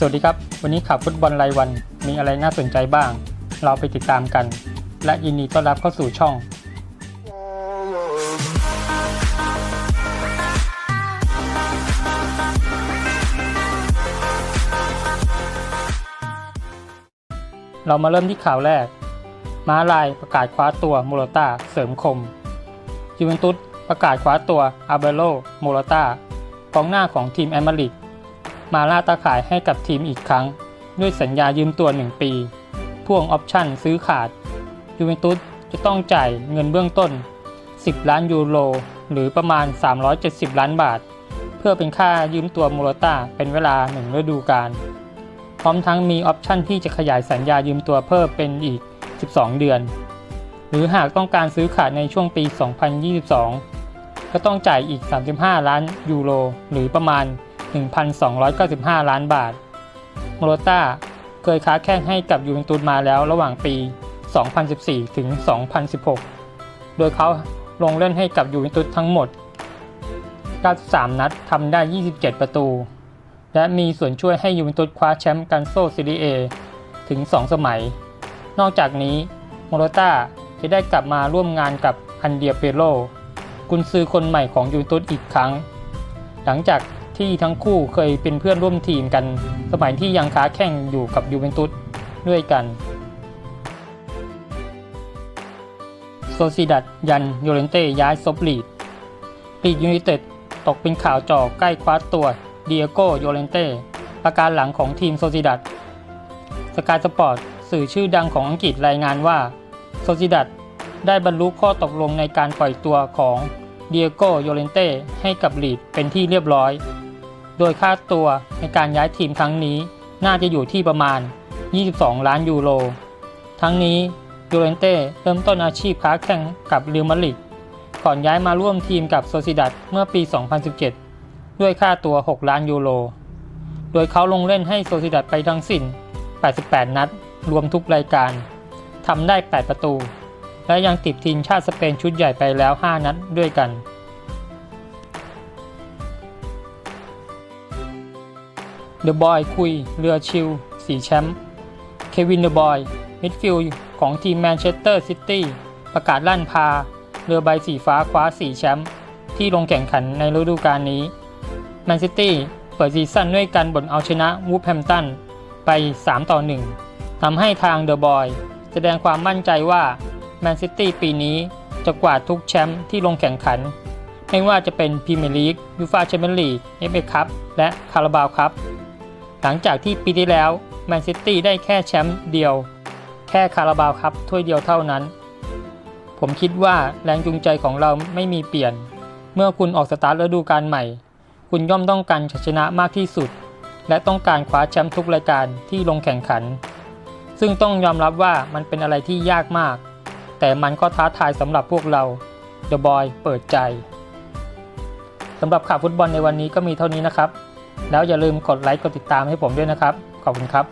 สวัสดีครับ วันนี้ข่าวฟุตบอลรายวันมีอะไรน่าสนใจบ้าง เราไปติดตามกัน และยินดีต้อนรับเข้าสู่ช่อง เรามาเริ่มที่ข่าวแรก ม้าลายประกาศคว้าตัวโมโรตาเสริมคมยูเวนตุสประกาศคว้าตัวอาเบโลโมโรตากองหน้าของทีมแอมมาริก มาล่าตาข่ายให้กับทีมอีกครั้ง ด้วยสัญญายืมตัว 1 ปี พ่วงออปชั่นซื้อขาด ยูเวนตุสจะต้องจ่ายเงินเบื้องต้น 10 ล้านยูโร หรือประมาณ 370 ล้านบาท เพื่อเป็นค่ายืมตัวมโรต้าเป็นเวลา1ฤดูกาล พร้อมทั้งมีออปชั่นที่จะขยายสัญญายืมตัวเพิ่มเป็นอีก 12 เดือน หรือหากต้องการซื้อขาดในช่วงปี 2022 ก็ต้องจ่ายอีก 35 ล้านยูโร หรือประมาณ 1,295 ล้านบาท โมโรต้าเคยค้าแข่งให้กับยูเวนตุสมาแล้วระหว่างปี 2014 ถึง 2016 โดยเขาลงเล่นให้กับยูเวนตุสทั้งหมด 93 นัดทำได้ 27 ประตู และมีส่วนช่วยให้ยูเวนตุสคว้าแชมป์กันโซซีรีเอถึง 2 สมัย นอกจากนี้โมโรต้าจะได้กลับมาร่วมงานกับอันเดียเปโลกุนซือคนใหม่ของยูเวนตุสอีกครั้ง หลังจาก ที่ทั้งคู่เคยเป็นเพื่อนร่วมทีมกัน สมัยที่ยังค้าแข่งอยู่กับยูเวนตุสด้วยกัน โซซิดัดยันโยเรนเต้ย้ายซบลีดลีดยูไนเต็ดตกเป็นข่าวจ่อใกล้คว้าตัวเดียโกโยเรนเต้ประการหลังของทีมโซซิดัดสกายสปอร์ตสื่อชื่อดังของอังกฤษรายงานว่าโซซิดัดได้บรรลุข้อตกลงในการปล่อยตัวของเดียโกโยเรนเต้ให้กับลีดเป็นที่เรียบร้อย โดยค่าตัวในการย้ายทีมครั้งนี้น่าจะอยู่ที่ประมาณ 22 ล้านยูโร ทั้งนี้โยเรนเต้เริ่มต้นอาชีพค้าแข่งกับเรอัลมาดริดก่อนย้ายมาร่วมทีมกับโซซิดัดเมื่อปี 2017 ด้วยค่าตัว 6 ล้านยูโร โดยเขาลงเล่นให้โซซิดัดไปทั้งสิ้น 88 นัด รวมทุกรายการ ทำได้ 8 ประตู และยังติดทีมชาติสเปนชุดใหญ่ไปแล้ว 5 นัดด้วยกัน เดอะบอยคุย เรือชิลสีแชมป์ เควินเดอะบอย มิดฟิลด์ของทีมแมนเชสเตอร์ซิตี้ ประกาศลั่นพา เรือใบสีฟ้าคว้าสีแชมป์ ที่ลงแข่งขันในฤดูกาลนี้ แมนซิตี้เปิดซีซั่นด้วยการบ่นเอาชนะวูฟแฮมตันไป 3 ต่อ 1ทำให้ทางเดอะบอยแสดงความมั่นใจว่าแมนซิตี้ปีนี้จะกวาดทุกแชมป์ที่ลงแข่งขัน ไม่ว่าจะเป็นพรีเมียร์ลีกยูฟาแชมเปี้ยนลีกเอฟเอคัพและคาราบาวคัพ หลังจากที่ปีที่แล้วแมนซิตี้ได้แค่แชมป์เดียว แค่คาราบาวครับถ้วยเดียวเท่านั้น ผมคิดว่าแรงจูงใจของเราไม่มีเปลี่ยน เมื่อคุณออกสตาร์ทฤดูกาลใหม่ คุณย่อมต้องการชัยชนะมากที่สุด และต้องการคว้าแชมป์ทุกรายการที่ลงแข่งขัน ซึ่งต้องยอมรับว่ามันเป็นอะไรที่ยากมาก แต่มันก็ท้าทายสำหรับพวกเรา The Boy เปิดใจสำหรับข่าวฟุตบอลในวันนี้ก็มีเท่านี้นะครับ แล้วอย่าลืมกดไลค์กดติดตามให้ผมด้วยนะครับ ขอบคุณครับ